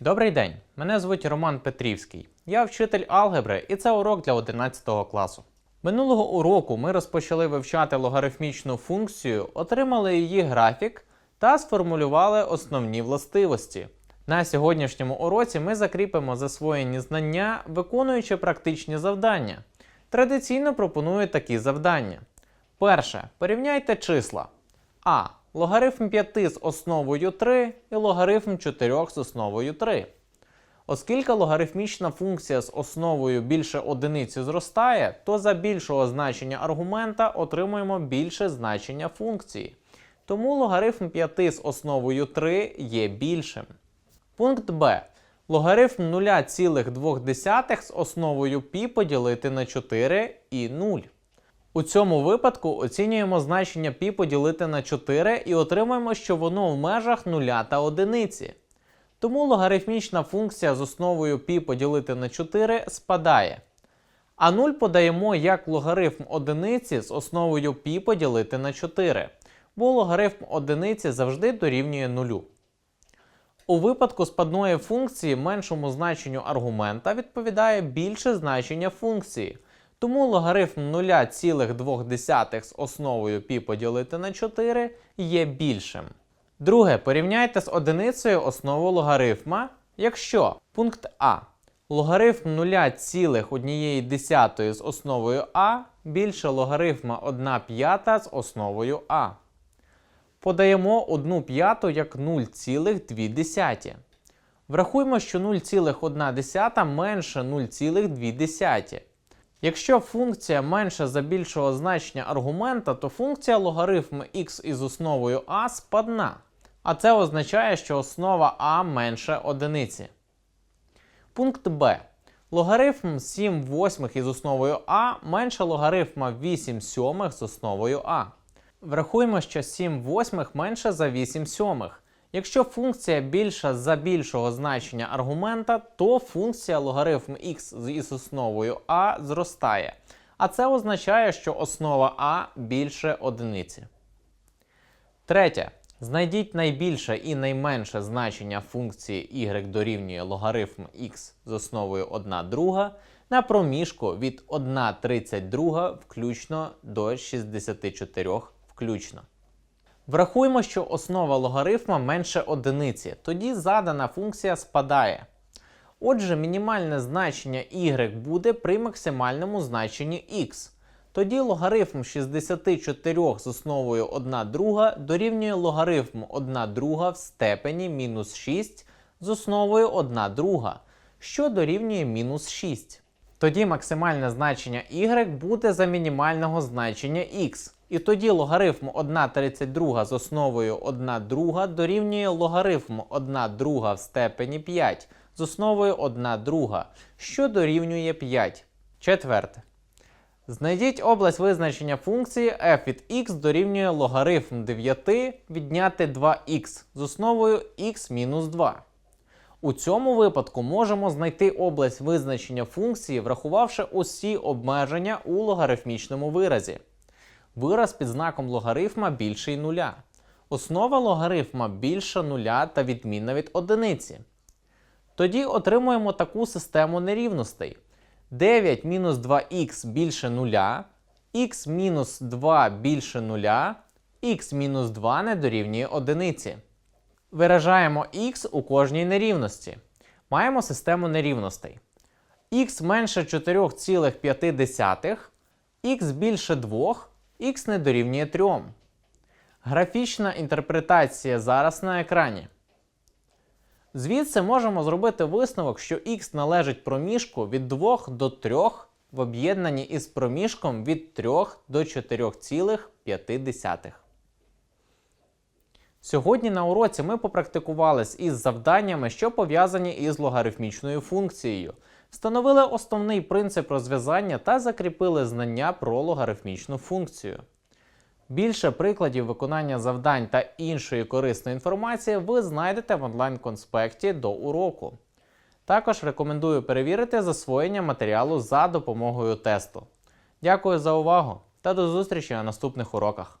Добрий день, мене звуть Роман Петрівський. Я вчитель алгебри і це урок для 11 класу. Минулого уроку ми розпочали вивчати логарифмічну функцію, отримали її графік та сформулювали основні властивості. На сьогоднішньому уроці ми закріпимо засвоєні знання, виконуючи практичні завдання. Традиційно пропоную такі завдання. Перше. Порівняйте числа. А. Логарифм 5 з основою 3 і логарифм 4 з основою 3. Оскільки логарифмічна функція з основою більше одиниці зростає, то за більшого значення аргумента отримуємо більше значення функції. Тому логарифм 5 з основою 3 є більшим. Пункт Б. Логарифм 0,2 з основою π поділити на 4 і 0. У цьому випадку оцінюємо значення π поділити на 4 і отримаємо, що воно в межах 0 та 1. Тому логарифмічна функція з основою π поділити на 4 спадає. А 0 подаємо як логарифм одиниці з основою π поділити на 4, бо логарифм одиниці завжди дорівнює 0. У випадку спадної функції меншому значенню аргумента відповідає більше значення функції. Тому логарифм 0,2 з основою π поділити на 4 є більшим. Друге, порівняйте з одиницею основу логарифма, якщо пункт А. Логарифм 0,1 з основою А більше логарифма 1 п'ята з основою А. Подаємо 1 п'яту як 0,2. Врахуємо, що 0,1 менше 0,2. Якщо функція менша за більшого значення аргумента, то функція логарифм x із основою а спадна. А це означає, що основа а менше одиниці. Пункт Б. Логарифм 7 восьмих із основою а менше логарифма 8 сьомих з основою а. Врахуємо, що 7 восьмих менше за 8 сьомих. Якщо функція більша за більшого значення аргумента, то функція логарифм x із основою а зростає. А це означає, що основа а більше одиниці. Третє. Знайдіть найбільше і найменше значення функції y дорівнює логарифм x з основою 1 друга на проміжку від 1,32 включно до 64 включно. Врахуємо, що основа логарифма менше одиниці, тоді задана функція спадає. Отже, мінімальне значення y буде при максимальному значенні x. Тоді логарифм 64 з основою 1 друга дорівнює логарифм 1 друга в степені мінус 6 з основою 1 друга, що дорівнює мінус 6. Тоді максимальне значення y буде за мінімального значення x. І тоді логарифм 1,32 з основою 1 друга дорівнює логарифм 1 друга в степені 5 з основою 1 друга, що дорівнює 5. Четверте. Знайдіть область визначення функції f від x дорівнює логарифм 9 відняти 2х з основою x-2. У цьому випадку можемо знайти область визначення функції, врахувавши усі обмеження у логарифмічному виразі. Вираз під знаком логарифма більший нуля. Основа логарифма більша нуля та відмінна від одиниці. Тоді отримуємо таку систему нерівностей. 9 мінус 2х більше нуля, х мінус 2 більше нуля, х мінус 2 не дорівнює одиниці. Виражаємо х у кожній нерівності. Маємо систему нерівностей. х менше 4,5, х більше 2, х не дорівнює 3. Графічна інтерпретація зараз на екрані. Звідси можемо зробити висновок, що х належить проміжку від 2 до 3 в об'єднанні із проміжком від 3 до 4,5. Сьогодні на уроці ми попрактикувались із завданнями, що пов'язані із логарифмічною функцією, встановили основний принцип розв'язання та закріпили знання про логарифмічну функцію. Більше прикладів виконання завдань та іншої корисної інформації ви знайдете в онлайн-конспекті до уроку. Також рекомендую перевірити засвоєння матеріалу за допомогою тесту. Дякую за увагу та до зустрічі на наступних уроках!